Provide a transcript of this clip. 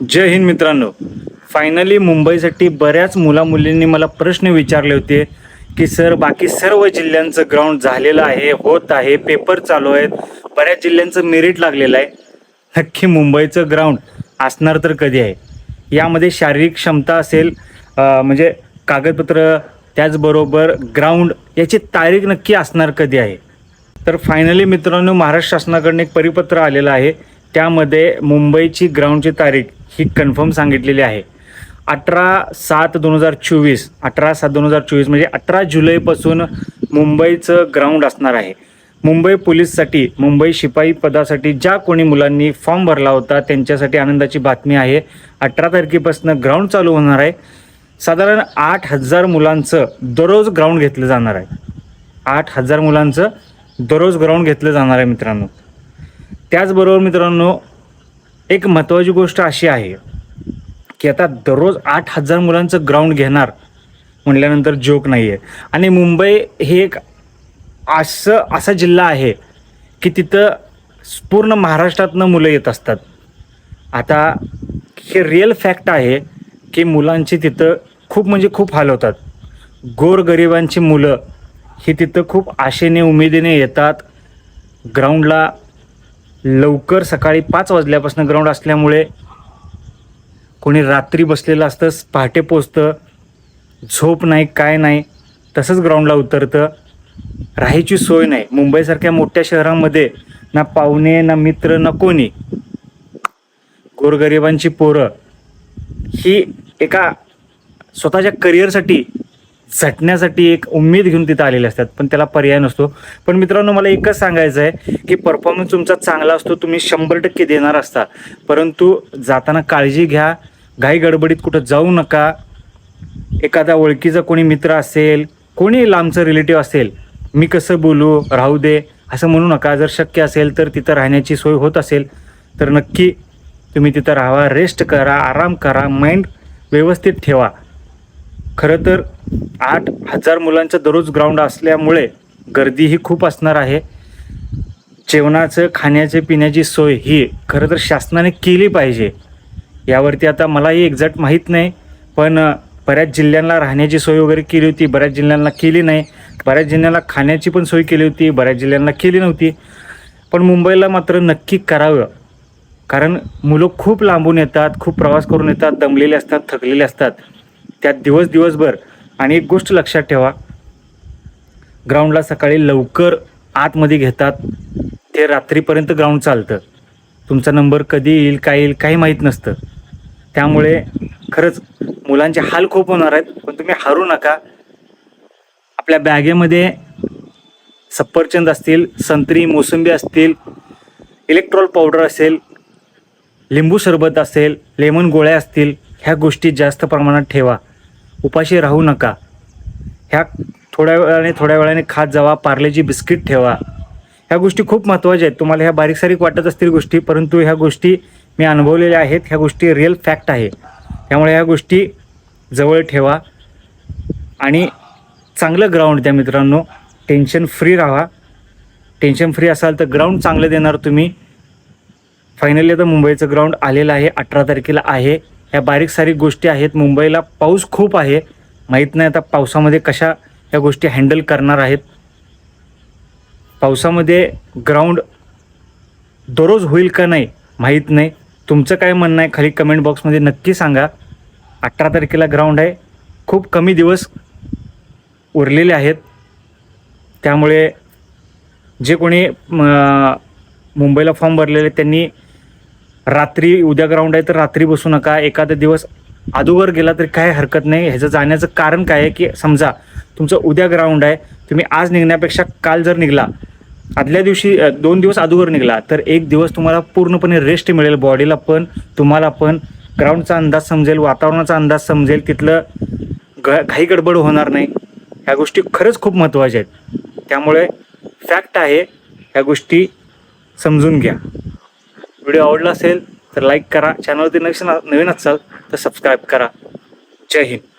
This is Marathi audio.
जय हिंद मित्रांनो. फायनली मुंबईसाठी बऱ्याच मुलामुलींनी मला प्रश्न विचारले होते की सर बाकी सर्व जिल्ह्यांचं ग्राउंड झालेलं आहे होत आहे पेपर चालू आहेत बऱ्याच जिल्ह्यांचं मेरिट लागलेलं आहे. नक्की मुंबईचं ग्राउंड असणार तर कधी आहे? यामध्ये शारीरिक क्षमता असेल म्हणजे कागदपत्र त्याचबरोबर ग्राउंड याची तारीख नक्की असणार कधी आहे? तर फायनली मित्रांनो महाराष्ट्र शासनाकडून एक परिपत्र आलेलं आहे. त्यामध्ये मुंबईची ग्राउंडची तारीख ही कन्फर्म सांगितलेली आहे. अठरा सात दोन हजार चोवीस अठरा सात दोन हजार चोवीस म्हणजे अठरा जुलैपासून मुंबईचं ग्राउंड असणार आहे. मुंबई पोलीससाठी मुंबई शिपाई पदासाठी ज्या कोणी मुलांनी फॉर्म भरला होता त्यांच्यासाठी आनंदाची बातमी आहे. अठरा तारखेपासून ग्राउंड चालू होणार आहे. साधारण आठ हजार मुलांचं दररोज ग्राउंड घेतलं जाणार आहे. आठ हजार मुलांचं दररोज ग्राउंड घेतलं जाणार आहे मित्रांनो. त्याचबरोबर मित्रांनो एक महत्त्वाची गोष्ट अशी आहे की आता दररोज आठ हजार मुलांचं ग्राउंड घेणार म्हटल्यानंतर जोक नाही आहे आणि मुंबई हे एक असं असा जिल्हा आहे की तिथं पूर्ण महाराष्ट्रातनं मुलं येत असतात. आता हे रिअल फॅक्ट आहे की मुलांची तिथं खूप म्हणजे खूप हाल होतात. गोरगरिबांची मुलं ही तिथं खूप आशेने उमेदीने येतात ग्राउंडला लवकर सकाळी पाच वाजल्यापासून ग्राउंड असल्यामुळे कोणी रात्री बसलेलं असतं पहाटे पोचतं झोप नाही काय नाही तसंच ग्राउंडला उतरतं. राहायची सोय नाही. मुंबईसारख्या मोठ्या शहरामध्ये ना पाहुणे ना मित्र ना कोणी. गोरगरिबांची पोरं ही एका स्वतःच्या करिअरसाठी झटण्यासाठी एक उमेद घेऊन तिथं आलेले असतात पण त्याला पर्याय नसतो. पण मित्रांनो मला एकच सांगायचं आहे की परफॉर्मन्स तुमचा चांगला असतो तुम्ही शंभर टक्के देणार असता. परंतु जाताना काळजी घ्या घाई गडबडीत कुठं जाऊ नका. एखादा ओळखीचा कोणी मित्र असेल कोणी लांबचं रिलेटिव्ह असेल मी कसं बोलू राहू दे असं म्हणू नका. जर शक्य असेल तर तिथं राहण्याची सोय होत असेल तर नक्की तुम्ही तिथं राहावा रेस्ट करा आराम करा माइंड व्यवस्थित ठेवा. खरं तर आठ हजार मुलांचं दररोज ग्राउंड असल्यामुळे गर्दी ही खूप असणार आहे. जेवणाचं खाण्याचे पिण्याची सोय ही खरं तर शासनाने केली पाहिजे. यावरती आता मलाही एक्झॅक्ट माहीत नाही पण बऱ्याच जिल्ह्यांना राहण्याची सोय वगैरे केली होती बऱ्याच जिल्ह्यांना केली नाही. बऱ्याच जिल्ह्यांना खाण्याची पण सोय केली होती बऱ्याच जिल्ह्यांना केली नव्हती. पण मुंबईला मात्र नक्की करावं. कारण मुलं खूप लांबून येतात खूप प्रवास करून येतात दमलेले असतात थकलेले असतात. त्यात दिवस दिवसभर आणि एक गोष्ट लक्षात ठेवा. ग्राउंडला सकाळी लवकर आतमध्ये घेतात. ते रात्रीपर्यंत ग्राउंड चालतं. तुमचा नंबर कधी येईल काय येईल काही माहीत नसतं. त्यामुळे खरंच मुलांचे हाल खूप होणार आहेत पण तुम्ही हारू नका. आपल्या बॅगेमध्ये सफरचंद असतील संत्री मोसंबी असतील इलेक्ट्रॉल पावडर असेल लिंबू सरबत असेल लेमन गोळ्या असतील ह्या गोष्टी जास्त प्रमाणात ठेवा. उपाशी राहू नका. ह्या थोड्या वेळाने थोड्या वेळाने खात जावा पार्लेची बिस्किट ठेवा. ह्या गोष्टी खूप महत्त्वाच्या आहेत. तुम्हाला ह्या बारीक सारीक वाटत असतील गोष्टी परंतु ह्या गोष्टी मी अनुभवलेल्या आहेत. ह्या गोष्टी रिअल फॅक्ट आहे. त्यामुळे ह्या गोष्टी जवळ ठेवा. आणि चांगलं ग्राउंड द्या मित्रांनो. टेन्शन फ्री राहा. टेन्शन फ्री असाल तर ग्राउंड चांगलं देणार तुम्ही. फायनली आता मुंबईचं ग्राउंड आलेलं आहे. अठरा तारखेला आहे. ह्या बारीक सारीक गोष्टी आहेत. मुंबईला पाऊस खूप आहे. माहीत नाही आता पावसामध्ये कशा ह्या गोष्टी हँडल करणार आहेत. पावसामध्ये ग्राउंड दररोज होईल का नाही माहीत नाही. तुमचं काय म्हणणं आहे खाली कमेंट बॉक्समध्ये नक्की सांगा. अठरा तारखेला ग्राउंड आहे. खूप कमी दिवस उरलेले आहेत. त्यामुळे जे कोणी मुंबईला फॉर्म भरलेले त्यांनी रात्री उद्या ग्राउंड आहे तर रात्री बसू नका. एखादा दिवस अधूवर गेला तरी काय हरकत नाही. ह्याचं जाण्याचं कारण काय आहे की समजा तुमचं उद्या ग्राउंड आहे तुम्ही आज निघण्यापेक्षा काल जर निघला आदल्या दिवशी दोन दिवस अधोवर निघला तर एक दिवस तुम्हाला पूर्णपणे रेस्ट मिळेल. बॉडीला पण तुम्हाला पण. ग्राउंडचा अंदाज समजेल वातावरणाचा अंदाज समजेल. तिथलं ग घाई गडबड होणार नाही. ह्या गोष्टी खरंच खूप महत्त्वाच्या आहेत. त्यामुळे फॅक्ट आहे ह्या गोष्टी समजून घ्या. व्हिडिओ आवडला असेल तर लाईक करा. चॅनलवरती नवीन नवीन असाल तर सबस्क्राईब करा. जय हिंद.